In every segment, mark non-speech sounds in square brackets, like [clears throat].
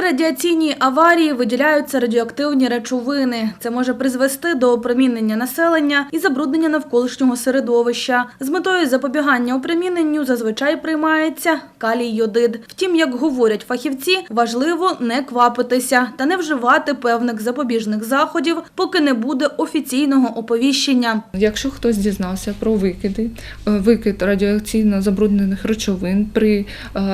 При радіаційній аварії виділяються радіоактивні речовини. Це може призвести до опромінення населення і забруднення навколишнього середовища. З метою запобігання опроміненню зазвичай приймається калій-йодид. Втім, як говорять фахівці, важливо не квапитися та не вживати певних запобіжних заходів, поки не буде офіційного оповіщення. Якщо хтось дізнався про викиди, е, викид радіаційно забруднених речовин при е,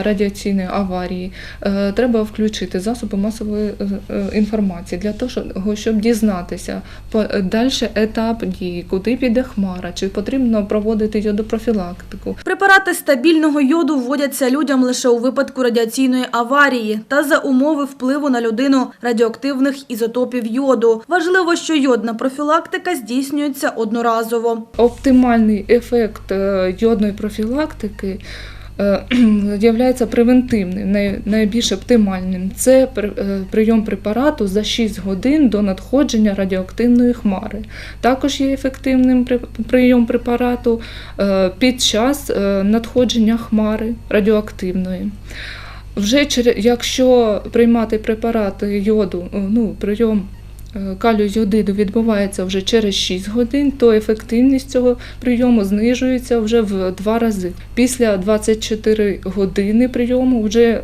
радіаційній аварії, е, треба включити засоби масової е, е, інформації для того, щоб- дізнатися е, далі етап дії, куди піде хмара, чи потрібно проводити йодопрофілактику. Препарати стабільного йоду вводяться людям лише у випадку радіаційної аварії та за умови впливу на людину радіоактивних ізотопів йоду. Важливо, що йодна профілактика здійснюється одноразово. Оптимальний ефект йодної профілактики [clears throat] є превентивним, найбільш оптимальним. Це е, прийом препарату за 6 годин до надходження радіоактивної хмари. Також є ефективним прийом препарату е, під час е, надходження хмари радіоактивної. Вже якщо приймати препарати йоду, е, ну, прийом е, калію йодиду відбувається вже через 6 годин, то ефективність цього прийому знижується вже в два рази. Після 24 години прийому вже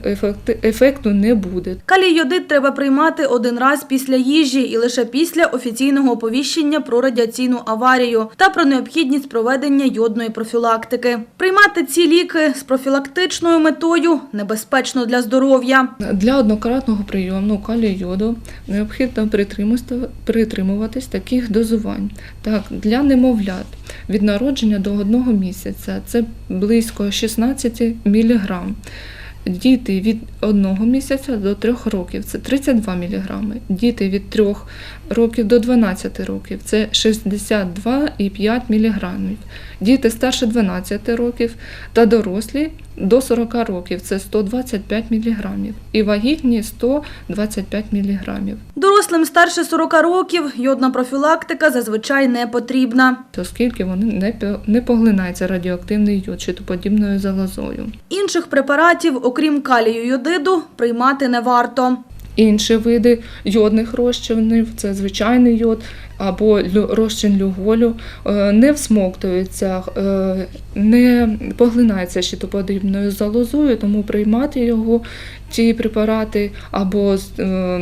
ефекту не буде. Калій-йодид треба приймати один раз після їжі і лише після офіційного оповіщення про радіаційну аварію та про необхідність проведення йодної профілактики. Приймати ці ліки з профілактичною метою небезпечно для здоров'я. Для однократного прийому калію йоду необхідно притримуватись- притримуватись таких дозувань. Так, для немовлят від народження до одного місяця це близько 16 мг. Діти від 1 місяця до 3 років це 32 мг. Діти від 3 років до 12 років це 62,5 мг. Діти старше 12 років та дорослі до 40 років це 125 мг. І вагітні 125 мг. Дорослим старше 40 років йодна профілактика зазвичай не потрібна. Оскільки вони не, поглинається радіоактивний йод чи подібною залозою. Інших препаратів, окрім калію йодиду, приймати не варто. Інші види йодних розчинів це звичайний йод або розчин люголю, е, не всмоктується, е, не поглинається щитоподібною залозою, тому приймати його ці препарати або з, е,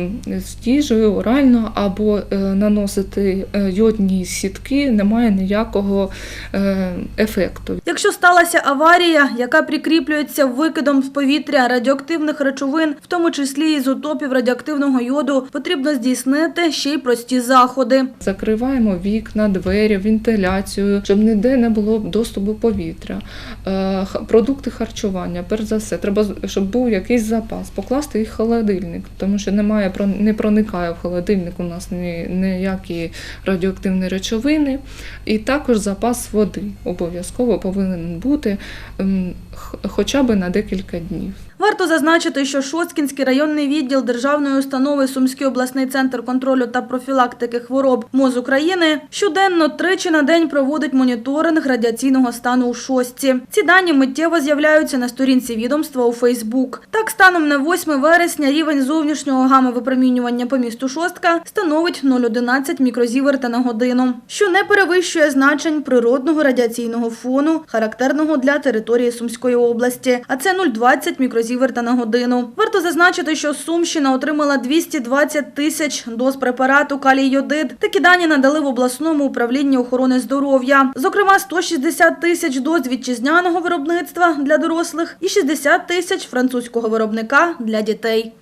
їжею орально, або наносити йодні сітки немає ніякого ефекту. Якщо сталася аварія, яка прикріплюється викидом з повітря радіоактивних речовин, в тому числі ізотопів радіоактивного йоду, потрібно здійснити ще й прості заходи. Закриваємо вікна, двері, вентиляцію, щоб ніде не було доступу повітря. Е, Продукти харчування, перш за все, треба, щоб був якийсь запас, покласти їх в холодильник, тому що немає не проникає в холодильник у нас ніякі радіоактивні речовини. І також запас води обов'язково повинен бути ем, хоча б на декілька днів. Варто зазначити, що Шоцкінський районний відділ Державної установи Сумський обласний центр контролю та профілактики хвороб МОЗ України щоденно тричі на день проводить моніторинг радіаційного стану у Шостці. Ці дані миттєво з'являються на сторінці відомства у Фейсбук. Так, станом на 8 вересня рівень зовнішнього гами випромінювання по місту Шостка становить 0,11 мікрозіверта на годину, що не перевищує значень природного радіаційного фону, характерного для території Сумської області, а це 0,20 мікрозіверта на годину. Варто зазначити, що Сумщина отримала 220 тисяч доз препарату калій-йодид. Такі дані надали в обласному управлінні охорони здоров'я. Зокрема, 160 тисяч доз вітчизняного виробництва для дорослих і 60 тисяч французького виробника для дітей.